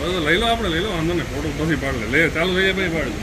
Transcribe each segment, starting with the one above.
તો લઈ લો આપણે, લઈ લો, વાંધો ને ફોટો પછી પાડ લે, ચાલુ થઈ જાય પછી પાડ લે.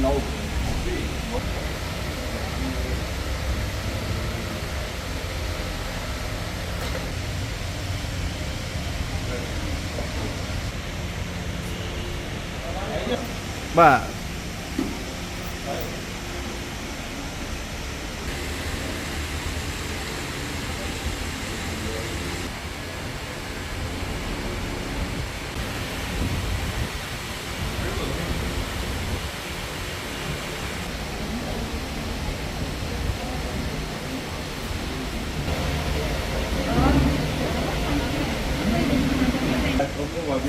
nấu bà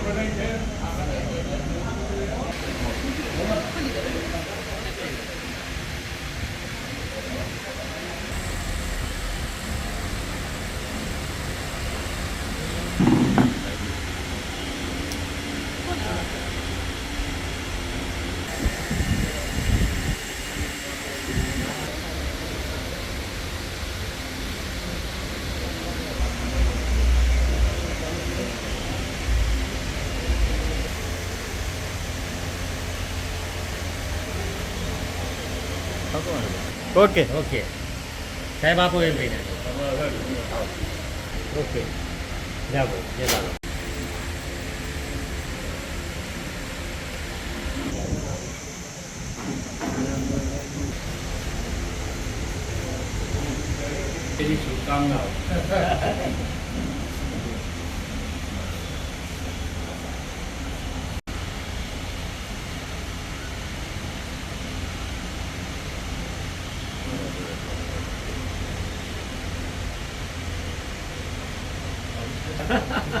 અભિનંદન ઓકે ઓકે સાહેબ આપો એમ ભાઈને ઓકે જાઓ ભાઈ જય બાબા એની શુભકામનાઓ Yeah.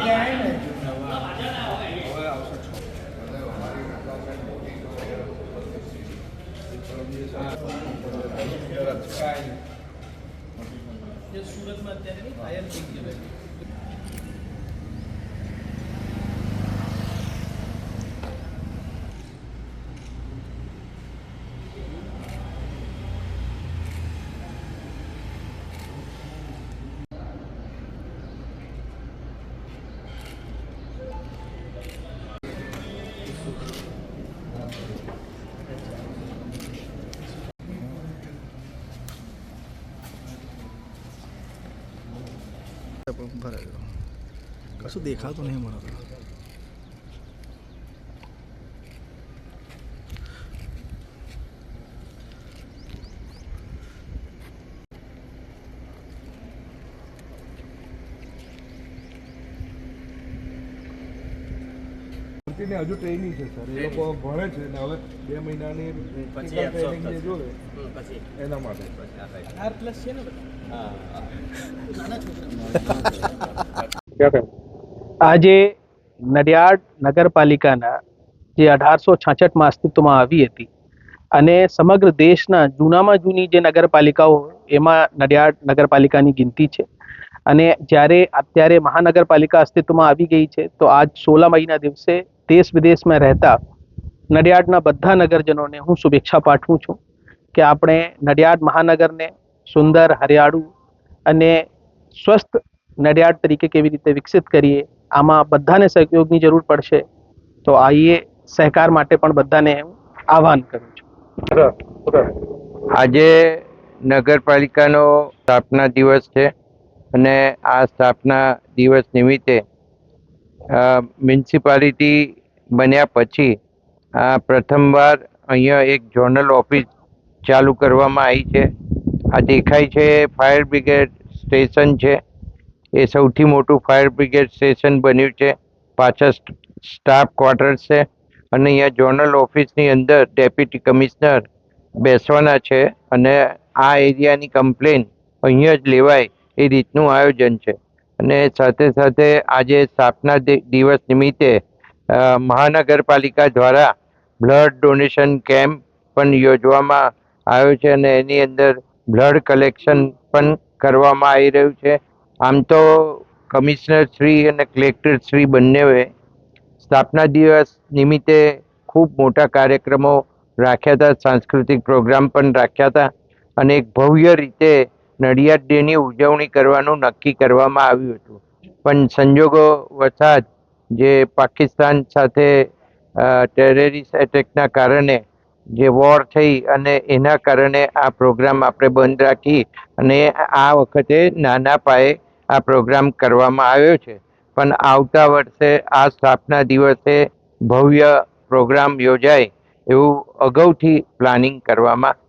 કે એનો ઉપયોગ પણ થાય અને આ વિસ્તારના લોકોની ફરિયાદો છે જે. સુરતમાં અત્યારે ફાયર થઈ ગયો ભરાય કશું દેખાતું નહીં મળે ને હજુ ટ્રેનિંગ છે સર એ લોકો ભણે છે ને હવે બે મહિનાની ટ્રેનિંગ જે જોવે એના માટે. આર પ્લસ છે ને હા નાના છોકરા આજે નડિયાડ નગરપાલિકાના જે અઢારસો છાછઠમાં અસ્તિત્વમાં આવી હતી અને સમગ્ર દેશના જૂનામાં જૂની જે નગરપાલિકાઓ એમાં નડિયાડ નગરપાલિકાની ગિનતી છે. અને જ્યારે અત્યારે મહાનગરપાલિકા અસ્તિત્વમાં આવી ગઈ છે, તો આજ સોળા મહિના દિવસે દેશ વિદેશમાં રહેતા નડિયાડના બધા નગરજનોને હું શુભેચ્છા પાઠવું છું કે આપણે નડિયાદ મહાનગરને સુંદર, હરિયાળું અને સ્વસ્થ નડિયાદ તરીકે કેવી રીતે વિકસિત કરીએ, આમાં બધાને સહયોગની જરૂર પડશે, તો આઈએ સહકાર માટે પણ બધાને આહવાન કરું છું. આજે નગરપાલિકાનો સ્થાપના દિવસ છે અને આ સ્થાપના દિવસ નિમિત્તે મ્યુનિસિપાલિટી બન્યા પછી આ પ્રથમવાર અહીંયા એક ઝોનલ ઓફિસ ચાલુ કરવામાં આવી છે. આ દેખાય છે ફાયર બ્રિગેડ સ્ટેશન છે. એ સૌથી મોટું ફાયર બ્રિગેડ સ્ટેશન બન્યું છે. પાછળ સ્ટાફ ક્વાર્ટર્સ છે. અને અહીંયા ઝોનલ ઓફિસની અંદર ડેપ્યુટી કમિશનર બેસવાના છે અને આ એરિયાની કમ્પ્લેન અહીંયા જ લેવાય એ રીતનું આયોજન છે. અને સાથે સાથે આજે સ્થાપના દિવસ નિમિત્તે મહાનગરપાલિકા દ્વારા બ્લડ ડોનેશન કેમ્પ પણ યોજવામાં આવ્યો છે અને એની અંદર બ્લડ કલેક્શન પણ કરવામાં આવી રહ્યું છે. આમ તો કમિશનર શ્રી અને કલેક્ટર શ્રી બંનેએ સ્થાપના દિવસ નિમિત્તે ખૂબ મોટા કાર્યક્રમો રાખ્યા હતા. સાંસ્કૃતિક પ્રોગ્રામ પણ રાખ્યા હતા અને એક ભવ્ય રીતે નડિયાદ ડેની ઉજવણી કરવાનું નક્કી કરવામાં આવ્યું હતું. પણ સંજોગો વસાત જે પાકિસ્તાન સાથે ટેરરિસ્ટ એટેકના કારણે જે વોર થઈ અને એના કારણે આ પ્રોગ્રામ આપણે બંધ રાખી અને આ વખતે નાના પાયે આ પ્રોગ્રામ કરવામાં આવ્યો છે. પણ આવતા વર્ષે આ સ્થાપના દિવસે ભવ્ય પ્રોગ્રામ યોજાય એવું અગાઉથી પ્લાનિંગ કરવામાં